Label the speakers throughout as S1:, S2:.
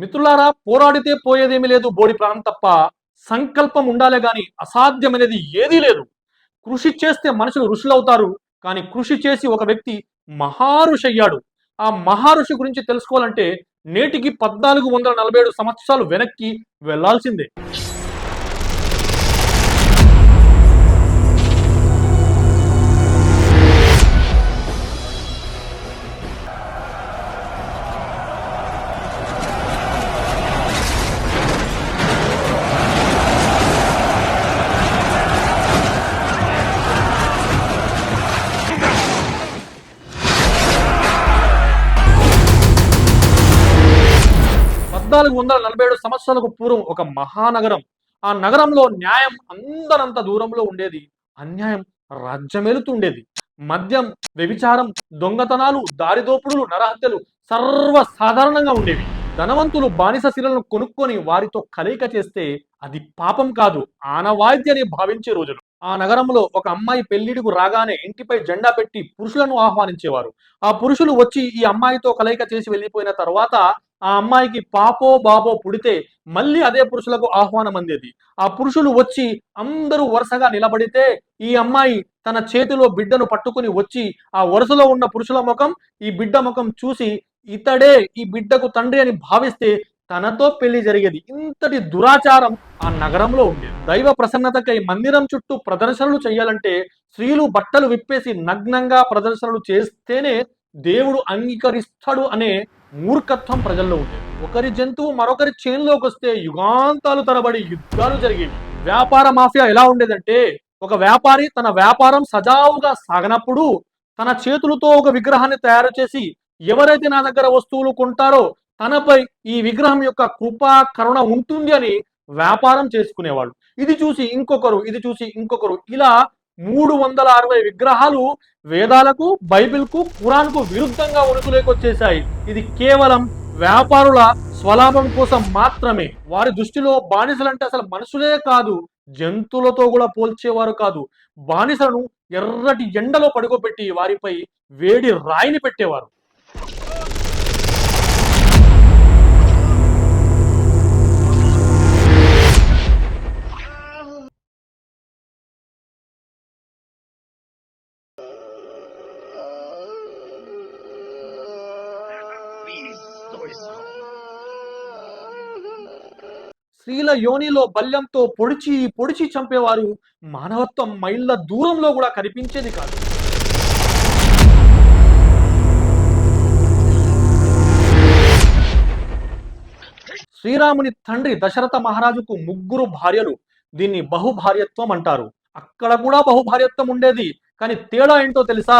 S1: మిత్రులారా పోరాడితే పోయేదేమీ లేదు. బోడి ప్రాణం తప్ప సంకల్పం ఉండాలే గాని అసాధ్యమనేది ఏదీ లేదు. కృషి చేస్తే మనుషులు ఋషులవుతారు. కానీ కృషి చేసి ఒక వ్యక్తి మహారుషి అయ్యాడు. ఆ మహారుషి గురించి తెలుసుకోవాలంటే నేటికి పద్నాలుగు వందల నలభై ఏడు సంవత్సరాలు వెనక్కి వెళ్ళాల్సిందే. పద్నాలుగు వందల నలభై ఏడు సంవత్సరాలకు పూర్వం ఒక మహానగరం. ఆ నగరంలో న్యాయం అందరంత దూరంలో ఉండేది. అన్యాయం రాజ్యమేలుతుండేది. మద్యం వ్యభిచారం దొంగతనాలు దారిదోపుడులు నరహత్యలు సర్వసాధారణంగా ఉండేవి. ధనవంతులు బానిస శిలను కొనుక్కొని వారితో కలయిక చేస్తే అది పాపం కాదు ఆనవాయిద్య అని భావించే రోజులు. ఆ నగరంలో ఒక అమ్మాయి పెళ్ళిడికు రాగానే ఇంటిపై జెండా పెట్టి పురుషులను ఆహ్వానించేవారు. ఆ పురుషులు వచ్చి ఈ అమ్మాయితో కలయిక చేసి వెళ్ళిపోయిన తర్వాత ఆ అమ్మాయికి పాపో బాబో పుడితే మళ్ళీ అదే పురుషులకు ఆహ్వానం అందేది. ఆ పురుషులు వచ్చి అందరూ వరుసగా నిలబడితే ఈ అమ్మాయి తన చేతిలో బిడ్డను పట్టుకుని వచ్చి ఆ వరుసలో ఉన్న పురుషుల ముఖం ఈ బిడ్డ ముఖం చూసి ఇతడే ఈ బిడ్డకు తండ్రి అని భావిస్తే తనతో పెళ్ళి జరిగేది. ఇంతటి దురాచారం ఆ నగరంలో ఉండేది. దైవ ప్రసన్నతకై మందిరం చుట్టూ ప్రదర్శనలు చేయాలంటే స్త్రీలు బట్టలు విప్పేసి నగ్నంగా ప్రదర్శనలు చేస్తేనే దేవుడు అంగీకరిస్తాడు అనే మూర్ఖత్వం ప్రజల్లో ఉండేది. ఒకరి జంతువు మరొకరి చేన్లోకి వస్తే యుగాంతాలు తరబడి యుద్ధాలు జరిగేవి. వ్యాపార మాఫియా ఎలా ఉండేదంటే ఒక వ్యాపారి తన వ్యాపారం సజావుగా సాగనప్పుడు తన చేతులతో ఒక విగ్రహాన్ని తయారు చేసి ఎవరైతే నా దగ్గర వస్తువులు కొంటారో తనపై ఈ విగ్రహం యొక్క కృపా కరుణ ఉంటుంది అని వ్యాపారం చేసుకునేవాళ్ళు. ఇది చూసి ఇంకొకరు ఇది చూసి ఇంకొకరు ఇలా మూడు వందల అరవై విగ్రహాలు వేదాలకు బైబిల్కు ఖురాన్కు విరుద్ధంగా ఉనికిలోకొచ్చేశాయి. ఇది కేవలం వ్యాపారుల స్వలాభం కోసం మాత్రమే. వారి దృష్టిలో బానిసలంటే అసలు మనుషులే కాదు జంతువులతో కూడా పోల్చేవారు కాదు. బానిసలను ఎర్రటి ఎండలో పడుకోబెట్టి వారిపై వేడి రాయిని పెట్టేవారు. స్త్రీల యోనిలో బల్యంతో పొడిచి పొడిచి చంపేవారు మానవత్వం మైళ్ళ దూరంలో కూడా కనిపించేది కాదు. శ్రీరాముని తండ్రి దశరథ మహారాజుకు ముగ్గురు భార్యలు దీన్ని బహుభార్యత్వం అంటారు. అక్కడ కూడా బహుభార్యత్వం ఉండేది కానీ తేడా ఏంటో తెలుసా?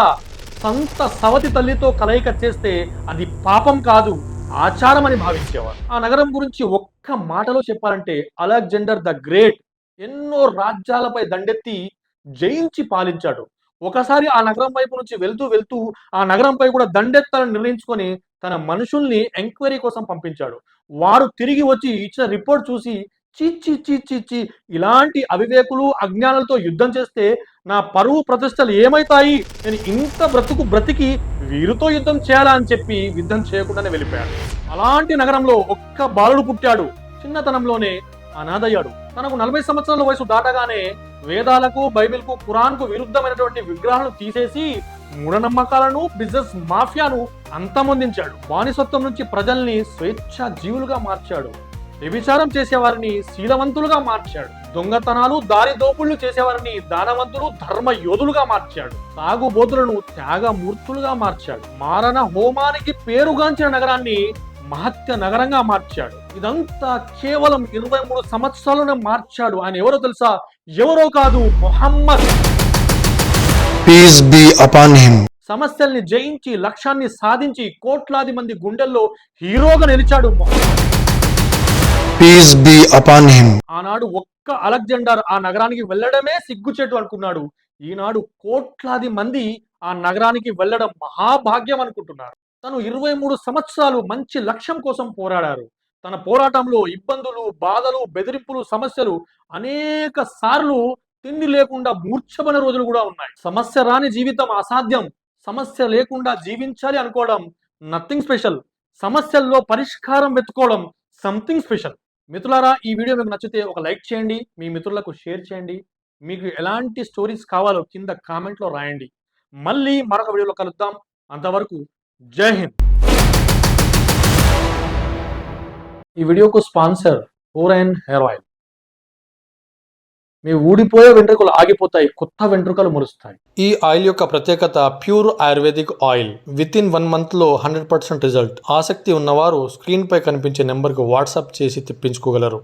S1: సంత సవతి తల్లితో కలయిక చేస్తే అది పాపం కాదు. ఆచారం అని భావించేవారు. ఆ నగరం గురించి ఒక్క మాటలో చెప్పాలంటే అలెగ్జాండర్ ద గ్రేట్ ఎన్నో రాజ్యాలపై దండెత్తి జయించి పాలించాడు. ఒకసారి ఆ నగరం వైపు నుంచి వెళ్తూ వెళ్తూ ఆ నగరంపై కూడా దండెత్తాలని నిర్ణయించుకొని తన మనుషుల్ని ఎంక్వైరీ కోసం పంపించాడు. వారు తిరిగి వచ్చి ఇచ్చిన రిపోర్ట్ చూసి చిచ్చి చిచ్చి చి. ఇలాంటి అవివేకులు అజ్ఞానులతో యుద్ధం చేస్తే నా పరువు ప్రతిష్టలు ఏమైతాయి? నేను ఇంత బ్రతుకు బ్రతికి వీరితో యుద్ధం చేయాలా అని చెప్పి యుద్ధం చేయకుండానే వెళ్ళిపోయాడు. అలాంటి నగరంలో ఒక్క బాలుడు పుట్టాడు. చిన్నతనంలోనే అనాథయ్యాడు. తనకు నలభై సంవత్సరాల వయసు దాటగానే వేదాలకు బైబిల్కు ఖురాన్కు విరుద్ధమైనటువంటి విగ్రహాలను తీసేసి మూఢనమ్మకాలను బిజినెస్ మాఫియాను అంతమొందించాడు. బానిసత్వం నుంచి ప్రజల్ని స్వేచ్ఛ జీవులుగా మార్చాడు. వ్యభిచారం చేసేవారిని శీలవంతులుగా మార్చాడు. దొంగతనాలు దారి దోపుళ్ళు చేసేవారిని దానవంతులు ధర్మ యోధులుగా మార్చాడు. తాగుబోతులను త్యాగమూర్తులుగా మార్చాడు. మారణ హోమానికి పేరుగాంచిన నగరాన్ని మహత్య నగరంగా మార్చాడు. ఇదంతా కేవలం ఇరవై మూడు సంవత్సరాలను మార్చాడు ఆయన ఎవరో తెలుసా? ఎవరో కాదు మొహమ్మద్. సమస్యల్ని జయించి లక్ష్యాన్ని సాధించి కోట్లాది మంది గుండెల్లో హీరోగా నిలిచాడు Mohammad.
S2: Peace be upon him
S1: ఆనాడు ఒక్క అలెగ్జాండర్ ఆ నగరానికి వెళ్ళడమే సిగ్గుచేటు అనుకున్నాడు. ఈనాడు కోట్లాది మంది ఆ నగరానికి వెళ్ళడం మహాభాగ్యం అనుకుంటున్నారు. తను ఇరవై మూడు సంవత్సరాలు మంచి లక్ష్యం కోసం పోరాడారు. తన పోరాటంలో ఇబ్బందులు బాధలు బెదిరింపులు సమస్యలు అనేక సార్లు తిండి లేకుండా మూర్ఛమైన రోజులు కూడా ఉన్నాయి. సమస్య రాని జీవితం అసాధ్యం. సమస్య లేకుండా జీవించాలి అనుకోవడం నథింగ్ స్పెషల్ సమస్యల్లో పరిష్కారం వెతుకోవడం సంథింగ్ స్పెషల్ మిత్రులారా ఈ వీడియో మీకు నచ్చితే ఒక లైక్ చేయండి మీ మిత్రులకు షేర్ చేయండి. మీకు ఎలాంటి స్టోరీస్ కావాలో కింద కామెంట్లో రాయండి. మళ్ళీ మరొక వీడియోలో కలుద్దాం. అంతవరకు జై హింద్. ఈ వీడియోకు స్పాన్సర్ ఓరైన్ హెయిర్ ఆయిల్. మీ ఊడిపోయే వెంట్రుకలు ఆగిపోతాయి కొత్త వెంట్రుకలు మురుస్తాయి
S3: ఈ ఆయిల్ యొక్క ప్రత్యేకత pure ayurvedic oil. Within one మంత్లో హండ్రెడ్ పర్సెంట్ రిజల్ట్. ఆసక్తి ఉన్నవారు స్క్రీన్ పై కనిపించే నెంబర్కి వాట్సాప్ చేసి తెప్పించుకోగలరు.